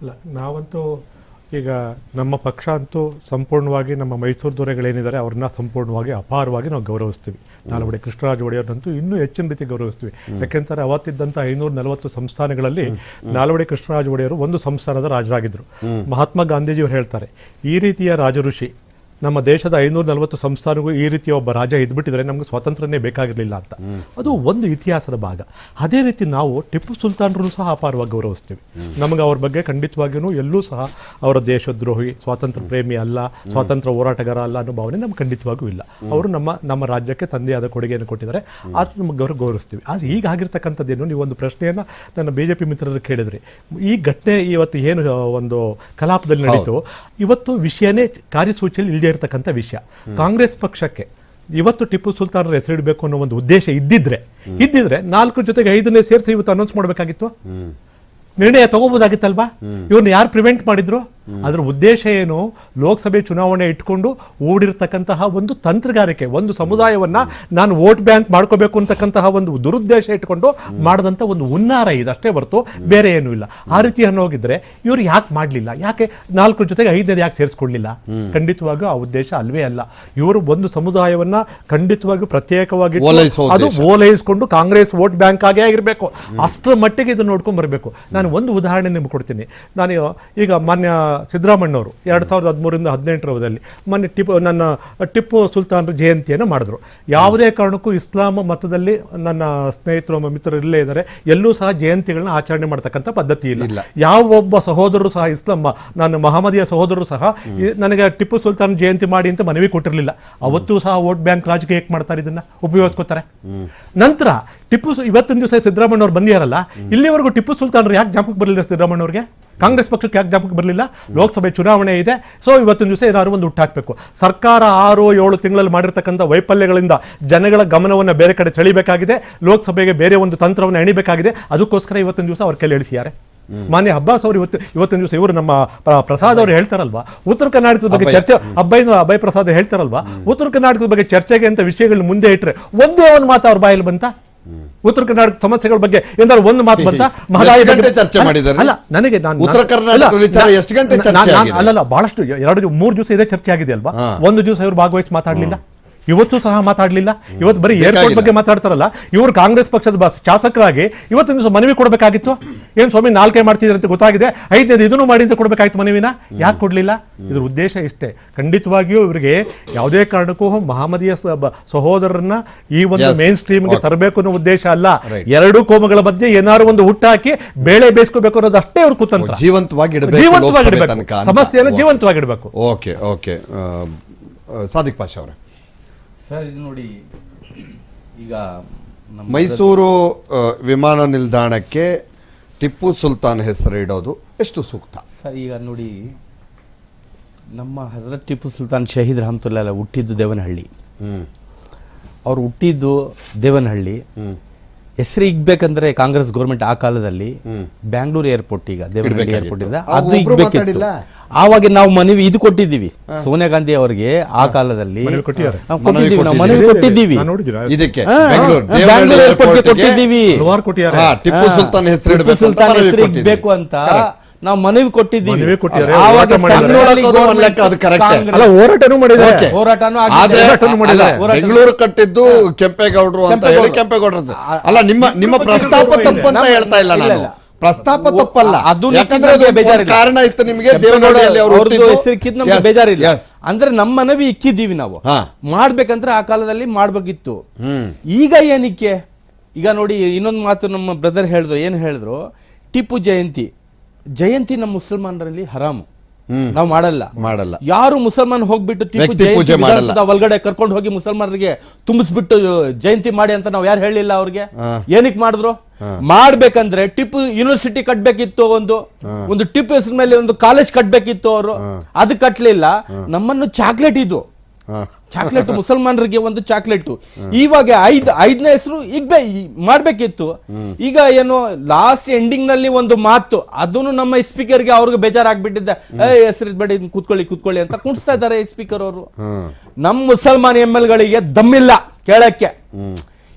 ಇಲ್ಲ ನಾವಂತೂ ಈಗ ನಮ್ಮ ಪಕ್ಷ ಅಂತೂ ಸಂಪೂರ್ಣವಾಗಿ ನಮ್ಮ ಮೈಸೂರು ದೊರೆಗಳೇನಿದ್ದಾರೆ ಅವ್ರನ್ನ ಸಂಪೂರ್ಣವಾಗಿ ಅಪಾರವಾಗಿ ನಾವು ಗೌರವಿಸ್ತೀವಿ. ನಾಲ್ವಡೆ ಕೃಷ್ಣರಾಜ ಒಡೆಯವ್ರನ್ನಂತೂ ಇನ್ನೂ ಹೆಚ್ಚಿನ ರೀತಿ ಗೌರವಿಸ್ತೀವಿ. ಯಾಕೆಂತಾರೆ ಅವತ್ತಿದ್ದಂಥ ಐನೂರ ನಲವತ್ತು ಸಂಸ್ಥಾನಗಳಲ್ಲಿ ನಾಲ್ವಡೆ ಕೃಷ್ಣರಾಜ ಒಡೆಯರು ಒಂದು ಸಂಸ್ಥಾನದ ರಾಜರಾಗಿದ್ದರು. ಮಹಾತ್ಮ ಗಾಂಧೀಜಿಯವರು ಹೇಳ್ತಾರೆ ಈ ರೀತಿಯ ರಾಜಋಷಿ ನಮ್ಮ ದೇಶದ ಐನೂರ ನಲವತ್ತು ಸಂಸ್ಥಾನಗೂ ಈ ರೀತಿಯ ಒಬ್ಬ ರಾಜ ಇದ್ಬಿಟ್ಟಿದ್ರೆ ನಮಗೆ ಸ್ವಾತಂತ್ರ್ಯನೇ ಬೇಕಾಗಿರಲಿಲ್ಲ ಅಂತ. ಅದು ಒಂದು ಇತಿಹಾಸದ ಭಾಗ. ಅದೇ ರೀತಿ ನಾವು ಟಿಪ್ಪು ಸುಲ್ತಾನರು ಸಹ ಅಪಾರವಾಗಿ ಗೌರವಿಸ್ತೀವಿ. ನಮಗೆ ಅವ್ರ ಬಗ್ಗೆ ಖಂಡಿತವಾಗಿಯೂ ಎಲ್ಲೂ ಸಹ ಅವರ ದೇಶದ್ರೋಹಿ ಸ್ವಾತಂತ್ರ್ಯ ಪ್ರೇಮಿ ಅಲ್ಲ ಸ್ವಾತಂತ್ರ್ಯ ಹೋರಾಟಗಾರ ಅಲ್ಲ ಅನ್ನೋ ಭಾವನೆ ನಮ್ಗೆ ಖಂಡಿತವಾಗೂ ಇಲ್ಲ. ಅವರು ನಮ್ಮ ನಮ್ಮ ರಾಜ್ಯಕ್ಕೆ ತಂದೆಯಾದ ಕೊಡುಗೆಯನ್ನು ಕೊಟ್ಟಿದ್ದಾರೆ. ಅದು ನಮಗೆ ಗೌರವ ಗೌರವಿಸ್ತೀವಿ. ಆದರೆ ಈಗ ಆಗಿರ್ತಕ್ಕಂಥದ್ದೇನು ನೀವು ಒಂದು ಪ್ರಶ್ನೆಯನ್ನು ನನ್ನ ಬಿ ಜೆ ಪಿ ಮಿತ್ರರು ಕೇಳಿದ್ರಿ. ಈ ಘಟನೆ ಇವತ್ತು ಏನು ಒಂದು ಕಲಾಪದಲ್ಲಿ ನಡೀತು? ಇವತ್ತು ವಿಷಯನೇ ಕಾರ್ಯಸೂಚಿಯಲ್ಲಿ ಇಲ್ಲದೆ ಇರತಕ್ಕಂಥ ವಿಷಯ. ಕಾಂಗ್ರೆಸ್ ಪಕ್ಷಕ್ಕೆ ಇವತ್ತು ಟಿಪ್ಪು ಸುಲ್ತಾನರ ಹೆಸರಿಡಬೇಕು ಅನ್ನೋ ಒಂದು ಉದ್ದೇಶ ಇದ್ದಿದ್ರೆ ಇದ್ದಿದ್ರೆ ನಾಲ್ಕು ಜೊತೆಗೆ ಐದನೇ ಸೇರಿಸಿ ಇವತ್ತು ಅನೌನ್ಸ್ ಮಾಡಬೇಕಾಗಿತ್ತು? ನಿರ್ಣಯ ತಗೋಬೋದಾಗಿತ್ತಲ್ವಾ ಇವ್ರನ್ನ ಯಾರು ಪ್ರಿವೆಂಟ್ ಮಾಡಿದ್ರು? ಅದ್ರ ಉದ್ದೇಶ ಏನು? ಲೋಕಸಭೆ ಚುನಾವಣೆ ಇಟ್ಕೊಂಡು ಓಡಿರ್ತಕ್ಕಂತಹ ಒಂದು ತಂತ್ರಗಾರಿಕೆ ಒಂದು ಸಮುದಾಯವನ್ನ ನಾನು ವೋಟ್ ಬ್ಯಾಂಕ್ ಮಾಡ್ಕೋಬೇಕು ಅಂತಕ್ಕಂತಹ ಒಂದು ದುರುದ್ದೇಶ ಇಟ್ಕೊಂಡು ಮಾಡದಂತ ಒಂದು ಹುನ್ನಾರ ಇದಷ್ಟೇ ಹೊರತು ಬೇರೆ ಏನೂ ಇಲ್ಲ. ಆ ರೀತಿ ಅನ್ನೋಗಿದ್ರೆ ಇವ್ರು ಯಾಕೆ ಮಾಡಲಿಲ್ಲ? ಯಾಕೆ ನಾಲ್ಕು ಜೊತೆಗೆ ಐದನೇದು ಯಾಕೆ ಸೇರಿಸ್ಕೊಳ್ಳಿಲ್ಲ ಖಂಡಿತವಾಗೂ ಆ ಉದ್ದೇಶ ಅಲ್ವೇ ಅಲ್ಲ. ಇವರು ಒಂದು ಸಮುದಾಯವನ್ನ ಖಂಡಿತವಾಗಿಯೂ ಪ್ರತ್ಯೇಕವಾಗಿ ಅದು. ಓಲೈಸ್ಕೊಂಡು ಕಾಂಗ್ರೆಸ್ ವೋಟ್ ಬ್ಯಾಂಕ್ ಆಗೇ ಆಗಿರಬೇಕು. ಅಷ್ಟರ ಮಟ್ಟಿಗೆ ಇದನ್ನು ನೋಡ್ಕೊಂಡು ಬರಬೇಕು. ನಾನು ಒಂದು ಉದಾಹರಣೆ ನಿಮ್ಗೆ ಕೊಡ್ತೀನಿ. ನಾನು ಈಗ ಮಾನ್ಯ ಸಿದ್ದರಾಮಣ್ಣವರು ಎರಡು ಸಾವಿರದ ಹದಿಮೂರಿಂದ ಹದಿನೆಂಟರವದಲ್ಲಿ ಮೊನ್ನೆ ಟಿಪ್ಪು ನನ್ನ ಟಿಪ್ಪು ಸುಲ್ತಾನರ ಜಯಂತಿಯನ್ನು ಮಾಡಿದ್ರು. ಯಾವುದೇ ಕಾರಣಕ್ಕೂ ಇಸ್ಲಾಂ ಮತದಲ್ಲಿ ನನ್ನ ಸ್ನೇಹಿತರು ಮಿತ್ರರು ಇಲ್ಲೇ ಇದ್ದಾರೆ. ಎಲ್ಲೂ ಸಹ ಜಯಂತಿಗಳನ್ನ ಆಚರಣೆ ಮಾಡ್ತಕ್ಕಂಥ ಪದ್ಧತಿ ಇಲ್ಲ. ಯಾವ ಒಬ್ಬ ಸಹೋದರರು ಸಹ ಇಸ್ಲಾಂ ನನ್ನ ಮಹಮ್ಮದಿಯ ಸಹೋದರರು ಸಹ ನನಗೆ ಟಿಪ್ಪು ಸುಲ್ತಾನ್ ಜಯಂತಿ ಮಾಡಿ ಅಂತ ಮನವಿ ಕೊಟ್ಟಿರಲಿಲ್ಲ. ಅವತ್ತು ಸಹ ವೋಟ್ ಬ್ಯಾಂಕ್ ರಾಜಕೀಯ ಹೇಗೆ ಮಾಡ್ತಾರೆ ಇದನ್ನ? ಉಪಯೋಗಿಸ್ಕೋತಾರೆ. ನಂತರ ಟಿಪ್ಪು ಇವತ್ತಿನ ದಿವಸ ಸಿದ್ದರಾಮಣ್ಣವ್ರು ಬಂದಿರಲ್ಲ ಇಲ್ಲಿವರೆಗೂ ಟಿಪ್ಪು ಸುಲ್ತಾನರು ಯಾಕೆ ಜ್ಞಾಪಕ ಬರಲಿಲ್ಲ ಸಿದ್ದರಾಮಣ್ಣವ್ರಿಗೆ ಕಾಂಗ್ರೆಸ್ ಪಕ್ಷಕ್ಕೆ ಯಾಕೆ ಜಾಪಕ್ಕೆ ಬರಲಿಲ್ಲ? ಲೋಕಸಭೆ ಚುನಾವಣೆ ಇದೆ. ಸೊ ಇವತ್ತಿನ ದಿವಸ ಏನಾದ್ರು ಒಂದು ಹುಟ್ಟಾಕಬೇಕು ಸರ್ಕಾರ ಆರು ಏಳು ತಿಂಗಳಲ್ಲಿ ಮಾಡಿರ್ತಕ್ಕಂಥ ವೈಫಲ್ಯಗಳಿಂದ ಜನಗಳ ಗಮನವನ್ನು ಬೇರೆ ಕಡೆ ಸೆಳಿಬೇಕಾಗಿದೆ. ಲೋಕಸಭೆಗೆ ಬೇರೆ ಒಂದು ತಂತ್ರವನ್ನು ಎಣಿಬೇಕಾಗಿದೆ. ಅದಕ್ಕೋಸ್ಕರ ಇವತ್ತಿನ ದಿವಸ ಅವ್ರ ಕೈಲಿ ಇಳಿಸಿದ್ದಾರೆ ಮಾನ್ಯ ಅಬ್ಬಾಸ್ ಅವರು ಇವತ್ತು ಇವತ್ತಿನ ದಿವಸ ಇವರು ನಮ್ಮ ಪ್ರಸಾದ್ ಅವರು ಹೇಳ್ತಾರಲ್ವಾ? ಉತ್ತರ ಕರ್ನಾಟಕದ ಬಗ್ಗೆ ಚರ್ಚೆ ಅಬ್ಬಾಯಿ ಅಭಯ ಪ್ರಸಾದ್ ಹೇಳ್ತಾರಲ್ವಾ? ಉತ್ತರ ಕರ್ನಾಟಕದ ಬಗ್ಗೆ ಚರ್ಚೆಗೆ ಅಂತ ವಿಷಯಗಳನ್ನ ಮುಂದೆ ಇಟ್ಟರೆ ಒಂದೇ ಒಂದು ಮಾತು ಅವ್ರ ಬಾಯಲ್ಲಿ ಬಂತ? ಉತ್ತರ ಕರ್ನಾಟಕದ ಸಮಸ್ಯೆಗಳ ಬಗ್ಗೆ ಏನಾದ್ರು ಒಂದು ಮಾತು ಬಂತ ಮಹದಾಯಿ ಬಗ್ಗೆ ಚರ್ಚೆ ಮಾಡಿದರೆ ಮಾಡಿದ್ದಾರೆ? ಅಲ್ಲ ನನಗೆ ನಾನು ಉತ್ತರ ಕರ್ನಾಟಕ ವಿಚಾರ ಎಷ್ಟು ಗಂಟೆ ಚರ್ಚೆ? ಅಲ್ಲಲ್ಲ ಬಹಳಷ್ಟು ಎರಡು ಮೂರು ದಿವಸ ಇದೇ ಚರ್ಚೆ ಆಗಿದೆ ಅಲ್ವಾ? ಒಂದು ದಿವಸ ಇವರು ಭಾಗವಹಿಸಿ ಮಾತಾಡ್ಲಿಲ್ಲ? ಇವತ್ತು ಸಹ ಮಾತಾಡಲಿಲ್ಲ. ಇವತ್ತು ಬರೀ ಏರ್ಪೋರ್ಟ್ ಬಗ್ಗೆ ಮಾತಾಡ್ತಾರಲ್ಲ. ಇವರು ಕಾಂಗ್ರೆಸ್ ಪಕ್ಷದ ಬಸ್ ಶಾಸಕರಾಗಿ ಇವತ್ತಿನ ದಿವಸ ಮನವಿ ಕೊಡಬೇಕಾಗಿತ್ತು. ಏನು ಸ್ವಾಮಿ ನಾಲ್ಕೇ ಮಾಡ್ತಿದ್ರೆ ಅಂತ ಗೊತ್ತಾಗಿದೆ. ಐದನೇದು ಇದನ್ನು ಮಾಡಿ ಅಂತ ಕೊಡಬೇಕಾಯ್ತು ಮನವಿನ? ಯಾಕೆ ಕೊಡಲಿಲ್ಲ? ಇದ್ರ ಉದ್ದೇಶ ಇಷ್ಟೇ. ಖಂಡಿತವಾಗಿಯೂ ಇವರಿಗೆ ಯಾವುದೇ ಕಾರಣಕ್ಕೂ ಮಹಮ್ಮದಿಯ ಸಹೋದರರನ್ನ ಈ ಒಂದು ಮೇನ್ ಸ್ಟ್ರೀಮ್ಗೆ. ತರಬೇಕು ಅನ್ನೋ ಉದ್ದೇಶ ಅಲ್ಲ. ಎರಡು ಕೋಮಗಳ ಮಧ್ಯೆ ಏನಾದ್ರು ಒಂದು ಹುಟ್ಟಾಕಿ ಬೇಳೆ ಬೇಯಿಸ್ಕೋಬೇಕು ಅನ್ನೋದು ಅಷ್ಟೇ ಅವ್ರ ಕುತಂತ್ರ. ಜೀವಂತವಾಗಿ ಇಡಬೇಕು ಜೀವಂತವಾಗಿ ಲೋಕಸಭೆ ಇಡಬೇಕು ಸಮಸ್ಯೆಯನ್ನು ಜೀವಂತವಾಗಿಡಬೇಕು. ಜೀವಂತವಾಗಿ ಇಡಬೇಕು ಓಕೆ ಓಕೆ ಸಾದಿಕ್ ಪಾಷಾ ಅವರೇ. ಸರ್ ಇದು ನೋಡಿ ಈಗ ನಮ್ಮ ಮೈಸೂರು ವಿಮಾನ ನಿಲ್ದಾಣಕ್ಕೆ ಟಿಪ್ಪು ಸುಲ್ತಾನ್ ಹೆಸರು ಇಡೋದು ಎಷ್ಟು ಸೂಕ್ತ? ಸರ್ ಈಗ ನೋಡಿ ನಮ್ಮ ಹಜರತ್ ಟಿಪ್ಪು ಸುಲ್ತಾನ್ ಶಹೀದ್ ರಹಮತುಲ್ಲ ಹುಟ್ಟಿದ್ದು ದೇವನಹಳ್ಳಿ. ಹ್ಞೂ ಅವ್ರು ಹುಟ್ಟಿದ್ದು ದೇವನಹಳ್ಳಿ. ಹೆಸರು ಇಗ್ಬೇಕಂದ್ರೆ ಕಾಂಗ್ರೆಸ್ ಗೌರ್ಮೆಂಟ್ ಆ ಕಾಲದಲ್ಲಿ ಬ್ಯಾಂಗ್ಳೂರ್ ಏರ್ಪೋರ್ಟ್ ಈಗ ದೇವನಹಳ್ಳಿ ಏರ್ಪೋರ್ಟ್ ಇದೆ. ಅದು ಇಗ್ಬೇಕಿತ್ತು. ಆವಾಗ ನಾವು ಮನವಿ ಇದು ಕೊಟ್ಟಿದ್ದೀವಿ. ಸೋನಿಯಾ ಗಾಂಧಿ ಅವರಿಗೆ ಆ ಕಾಲದಲ್ಲಿ. ನಾವು ಮನವಿ ಕೊಟ್ಟಿದ್ದೀವಿ ನಾವು ಮನವಿ ಕೊಟ್ಟಿದ್ದೀವಿ. ಇದಕ್ಕೆ ಬ್ಯಾಂಗ್ಳೂರ್ ಏರ್ಪೋರ್ಟ್ ಕೊಟ್ಟಿದ್ದೀವಿ. ಟಿಪ್ಪು ಸುಲ್ತಾನ್ ಹೆಸರು ಇಡಬೇಕು ಅಂತ ನಾವು ಮನವಿ ಕೊಟ್ಟಿದ್ದೀವಿ. ಆವಾಗ ಹೋರಾಟನೂ. ಮಾಡಿದ್ದಾರೆ. ಬೆಂಗಳೂರು ಕಟ್ಟಿದ್ದು ಕೆಂಪೇಗೌಡರು ಅಂತ ಹೇಳಿ ಕೆಂಪೇಗೌಡರು. ಅಲ್ಲ ನಿಮ್ಮ ನಿಮ್ಮ ಪ್ರಸ್ತಾಪ. ತಪ್ಪಂತ ಹೇಳ್ತಾ ಇಲ್ಲ ನಾನು. ಪ್ರಸ್ತಾಪ ತಪ್ಪಲ್ಲ. ಅದು ಯಾಕಂದ್ರೆ. ಕಾರಣ ಇತ್ತು ನಿಮಗೆ Yes, ಬೇಜಾರಿಲ್ಲ. ಅಂದ್ರೆ ನಮ್ಮ ಮನವಿ ಇಕ್ಕಿದ್ದೀವಿ ನಾವು. ಮಾಡ್ಬೇಕಂದ್ರೆ ಆ ಕಾಲದಲ್ಲಿ ಮಾಡ್ಬೇಕಿತ್ತು. ಈಗ ಏನಕ್ಕೆ? ಈಗ ನೋಡಿ ಇನ್ನೊಂದು ಮಾತು ನಮ್ಮ ಬ್ರದರ್ ಹೇಳಿದ್ರು ಏನು ಹೇಳಿದ್ರು? ಟಿಪ್ಪು ಜಯಂತಿ. ಜಯಂತಿ ನಮ್ಮ ಮುಸಲ್ಮಾನರಲ್ಲಿ ಹರಾಮು. ನಾವು ಮಾಡಲ್ಲ. ಮಾಡಲ್ಲ. ಯಾರು ಮುಸಲ್ಮಾನ್ ಹೋಗ್ಬಿಟ್ಟು ಟಿಪ್ಪು ಜಯಂತಿ ಪೂಜೆ ಒಳಗಡೆ ಕರ್ಕೊಂಡು ಹೋಗಿ ಮುಸಲ್ಮಾನರಿಗೆ ತುಂಬಿಸ್ಬಿಟ್ಟು ಜಯಂತಿ ಮಾಡಿ ಅಂತ ನಾವು ಯಾರು ಹೇಳಿಲ್ಲ ಅವ್ರಿಗೆ. ಏನಕ್ಕೆ ಮಾಡಿದ್ರು? ಮಾಡ್ಬೇಕಂದ್ರೆ ಟಿಪ್ಪು ಯೂನಿವರ್ಸಿಟಿ ಕಟ್ಬೇಕಿತ್ತು ಒಂದು. ಒಂದು ಟಿಪ್ಪು ಹೆಸರು ಮೇಲೆ ಒಂದು ಕಾಲೇಜ್ ಕಟ್ಬೇಕಿತ್ತು ಅವರು. ಅದು ಕಟ್ಲಿಲ್ಲ. ನಮ್ಮನ್ನು ಚಾಕ್ಲೇಟ್ ಇದು. ಚಾಕ್ಲೇಟ್, ಮುಸಲ್ಮಾನರಿಗೆ ಒಂದು ಚಾಕ್ಲೇಟ್. ಇವಾಗ ಐದ್, ಐದನೇ ಹೆಸರು ಈಗ ಮಾಡ್ಬೇಕಿತ್ತು. ಈಗ ಏನು ಲಾಸ್ಟ್ ಎಂಡಿಂಗ್ನಲ್ಲಿ ಒಂದು ಮಾತು. ಅದನ್ನು ನಮ್ಮ ಸ್ಪೀಕರ್ಗೆ ಅವ್ರಿಗೆ ಬೇಜಾರಾಗ್ಬಿಟ್ಟಿದ್ದೆ ಹೆಸರು ಬೇಡ ಕೂತ್ಕೊಳ್ಳಿ ಕೂತ್ಕೊಳ್ಳಿ ಅಂತ ಕುಣಿಸ್ತಾ ಇದ್ದಾರೆ ಸ್ಪೀಕರ್ ಅವರು. ನಮ್ಮ ಮುಸಲ್ಮಾನ್ ಎಂ ಎಲ್ ಗಳಿಗೆ ದಮ್ಮಿಲ್ಲ ಕೇಳಕ್ಕೆ.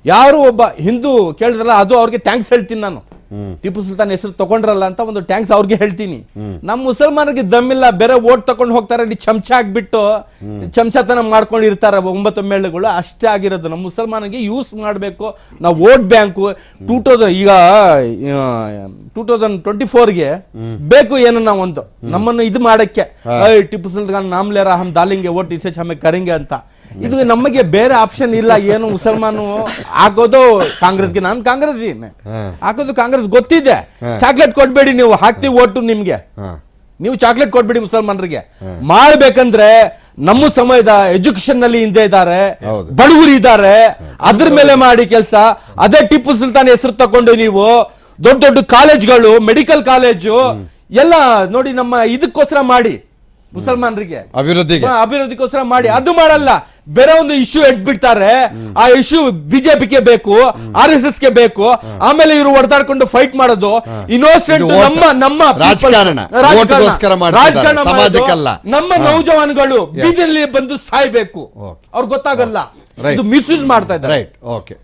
ಯಾರು ಒಬ್ಬ ಹಿಂದೂ ಕೇಳಿದ್ರಲ್ಲ, ಅದು ಅವ್ರಿಗೆ ಥ್ಯಾಂಕ್ಸ್ ಹೇಳ್ತೀನಿ ನಾನು. ಟಿಪ್ಪು ಸುಲ್ತಾನ್ ಹೆಸರು ತಗೊಂಡ್ರಲ್ಲ ಅಂತ ಒಂದು ಟ್ಯಾಂಕ್ಸ್ ಅವ್ರಿಗೆ ಹೇಳ್ತೀನಿ. ನಮ್ಮ ಮುಸಲ್ಮಾನರಿಗೆ ದಮ್ಮಿಲ್ಲ ಬೇರೆ ಓಟ್ ತಗೊಂಡು ಹೋಗ್ತಾರೆ ಚಮಚ ಆಗ್ಬಿಟ್ಟು ಚಮಚತನ ಮಾಡ್ಕೊಂಡು ಇರ್ತಾರೆ ಒಂಬತ್ತು ಮೇಳಗಳು ಅಷ್ಟೇ ಆಗಿರೋದು. ನಮ್ಮ ಮುಸಲ್ಮಾನಿಗೆ ಯೂಸ್ ಮಾಡಬೇಕು. ನಾವು ವೋಟ್ ಬ್ಯಾಂಕು ಟೂ ತೌಸಂಡ್ ಈಗ ಟೂ ತೌಸಂಡ್ ಟ್ವೆಂಟಿ ಫೋರ್ಗೆ ಬೇಕು ಏನನ್ನ ಒಂದು ನಮ್ಮನ್ನು ಇದು ಮಾಡಕ್ಕೆ. ಟಿಪ್ಪು ಸುಲ್ತಾನ್ ನಾಮ್ಲೇರ ಹಮ್ ದಾಲಿಂಗೆ ಓಟ್ ಇಸೆ ಹಮ್ಮೆ ಕರಿಂಗೆ ಅಂತ. ಇದು ನಮಗೆ ಬೇರೆ ಆಪ್ಷನ್ ಇಲ್ಲ ಏನು ಮುಸಲ್ಮಾನು ಹಾಕೋದು ಕಾಂಗ್ರೆಸ್ಗೆ. ನಾನು ಕಾಂಗ್ರೆಸ್ ಹಾಕೋದು ಕಾಂಗ್ರೆಸ್ ಗೊತ್ತಿದೆ. ಚಾಕ್ಲೇಟ್ ಕೊಡ್ಬೇಡಿ ನೀವು ಹಾಕ್ತಿವಿ ಓಟು ನಿಮ್ಗೆ. ನೀವು ಚಾಕ್ಲೇಟ್ ಕೊಡ್ಬೇಡಿ ಮುಸಲ್ಮಾನರಿಗೆ. ಮಾಡ್ಬೇಕಂದ್ರೆ ನಮ್ಮ ಸಮಯದ ಎಜುಕೇಶನ್ನಲ್ಲಿ ಹಿಂದೆ ಇದ್ದಾರೆ. ಬಡವರು ಇದ್ದಾರೆ. ಅದ್ರ ಮೇಲೆ ಮಾಡಿ ಕೆಲಸ. ಅದೇ ಟಿಪ್ಪು ಸುಲ್ತಾನ್ ಹೆಸರು ತಕೊಂಡು ನೀವು ದೊಡ್ಡ ದೊಡ್ಡ ಕಾಲೇಜ್ಗಳು ಮೆಡಿಕಲ್ ಕಾಲೇಜು ಎಲ್ಲ ನೋಡಿ ನಮ್ಮ ಇದಕ್ಕೋಸ್ಕರ ಮಾಡಿ ಮುಸಲ್ಮಾನರಿಗೆ. ಅಭಿವೃದ್ಧಿಗೋಸ್ಕರ ಮಾಡಿ. ಅದು ಮಾಡಲ್ಲ. ಬೇರೆ ಒಂದು ಇಶ್ಯೂ ಎಡ್ಬಿಡ್ತಾರೆ ಆ ಇಶ್ಯೂ ಬಿಜೆಪಿಗೆ ಬೇಕು ಆರ್ ಎಸ್ ಎಸ್ಗೆ ಬೇಕು ಆಮೇಲೆ ಇವರು ಹೊಡೆದಾಡ್ಕೊಂಡು ಫೈಟ್ ಮಾಡೋದು. ಇನ್ನೋಸೆಂಟ್ ನಮ್ಮ ನಮ್ಮ ರಾಜಕಾರಣ. ನಮ್ಮ ನೌಜವಾನ್ಗಳು ಬಿಜೆಪಿ ಬಂದು ಸಾಯ್ಬೇಕು. ಅವ್ರಿಗೆ ಗೊತ್ತಾಗಲ್ಲ. ಇದು ಮಿಸ್ಯೂಸ್ ಮಾಡ್ತಾ ಇದ್ದಾರೆ. Right okay